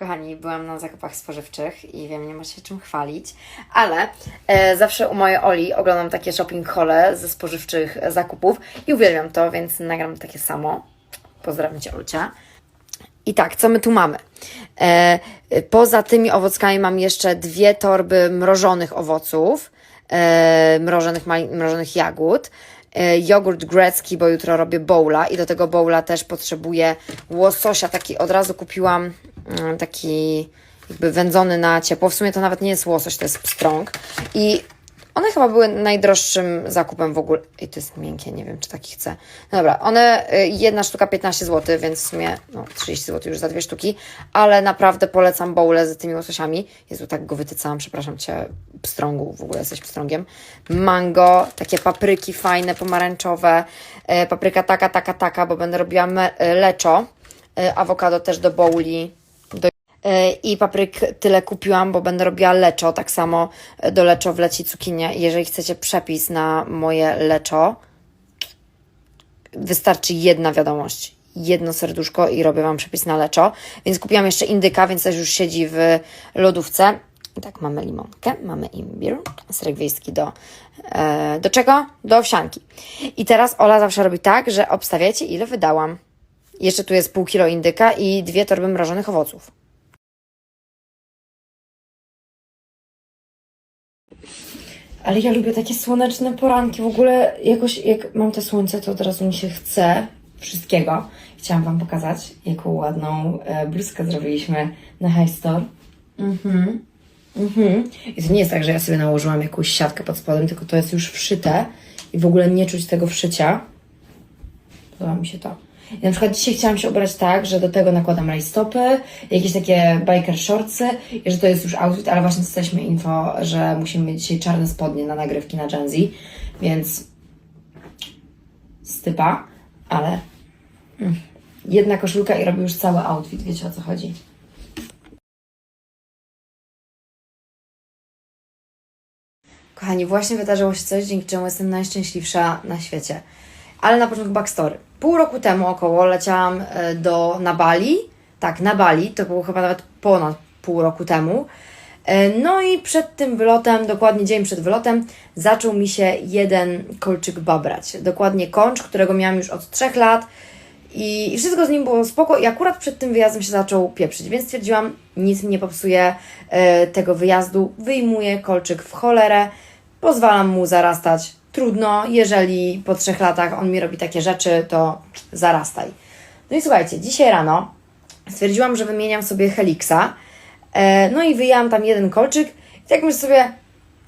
Kochani, byłam na zakupach spożywczych i wiem, nie ma się czym chwalić, ale e, zawsze u mojej Oli oglądam takie shopping hole ze spożywczych zakupów i uwielbiam to, więc nagram takie samo. Pozdrawiam Cię, Olcia. I tak, co my tu mamy? E, poza tymi owockami mam jeszcze dwie torby mrożonych owoców, e, mrożonych, mrożonych jagód, e, jogurt grecki, bo jutro robię bowla i do tego bowla też potrzebuję łososia. Taki od razu kupiłam taki jakby wędzony na ciepło. W sumie to nawet nie jest łosoś, to jest pstrąg. I one chyba były najdroższym zakupem w ogóle. I to jest miękkie, nie wiem, czy taki chcę. No dobra, one, y, jedna sztuka 15 zł, więc w sumie no, 30 zł już za dwie sztuki, ale naprawdę polecam bowle z tymi łososiami. Jezu, tak go wytycałam, przepraszam Cię, pstrągu, w ogóle jesteś pstrągiem. Mango, takie papryki fajne, pomarańczowe, y, papryka taka, taka, taka, bo będę robiła y, leczo, awokado też do bowli, I papryk tyle kupiłam, bo będę robiła leczo. Tak samo e, do leczo wleci cukinia. Jeżeli chcecie przepis na moje leczo, wystarczy jedna wiadomość. Jedno serduszko i robię Wam przepis na leczo. Więc kupiłam jeszcze indyka, więc też już siedzi w lodówce. I tak, mamy limonkę, mamy imbir, serek wiejski do, e, do czego? Do owsianki. I teraz Ola zawsze robi tak, że obstawiacie ile wydałam. Jeszcze tu jest pół kilo indyka i dwie torby mrożonych owoców. Ale ja lubię takie słoneczne poranki. W ogóle jakoś jak mam te słońce, to od razu mi się chce wszystkiego. Chciałam Wam pokazać, jaką ładną e, bluzkę zrobiliśmy na High Store. Mhm. Mhm. I to nie jest tak, że ja sobie nałożyłam jakąś siatkę pod spodem, tylko to jest już wszyte i w ogóle nie czuć tego wszycia. Podoba mi się to. I na przykład dzisiaj chciałam się ubrać tak, że do tego nakładam rajstopy, jakieś takie biker shortsy i że to jest już outfit, ale właśnie dostaliśmy info, że musimy mieć dzisiaj czarne spodnie na nagrywki na Gen Z, więc stypa, ale mm, jedna koszulka i robię już cały outfit, wiecie o co chodzi. Kochani, właśnie wydarzyło się coś, dzięki czemu jestem najszczęśliwsza na świecie. Ale na początku backstory. Pół roku temu około leciałam e, do, na Bali. Tak, na Bali. To było chyba nawet ponad pół roku temu. E, No i przed tym wylotem, dokładnie dzień przed wylotem, zaczął mi się jeden kolczyk babrać. Dokładnie kończ, którego miałam już od trzech lat. I, wszystko z nim było spoko i akurat przed tym wyjazdem się zaczął pieprzyć, więc stwierdziłam, nic mi nie popsuje e, tego wyjazdu, wyjmuję kolczyk w cholerę, pozwalam mu zarastać. Trudno, jeżeli po trzech latach on mi robi takie rzeczy, to zarastaj. No i słuchajcie, dzisiaj rano stwierdziłam, że wymieniam sobie Helixa, e, no i wyjęłam tam jeden kolczyk i tak myślę sobie,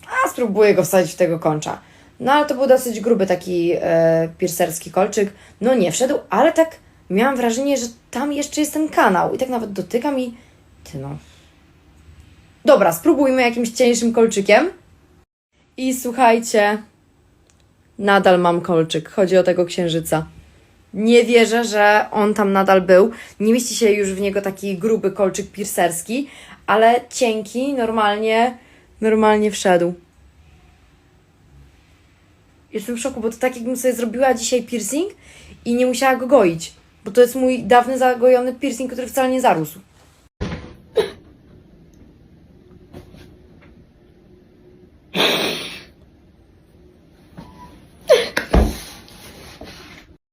a spróbuję go wsadzić w tego kończa. No ale to był dosyć gruby taki e, piercerski kolczyk. No nie wszedł, ale tak miałam wrażenie, że tam jeszcze jest ten kanał. I tak nawet dotykam i... Ty no... Dobra, spróbujmy jakimś cieńszym kolczykiem. I słuchajcie, nadal mam kolczyk. Chodzi o tego księżyca. Nie wierzę, że on tam nadal był. Nie mieści się już w niego taki gruby kolczyk piercerski, ale cienki, normalnie, normalnie wszedł. Jestem w szoku, bo to tak jakbym sobie zrobiła dzisiaj piercing i nie musiała go goić. Bo to jest mój dawny zagojony piercing, który wcale nie zarósł.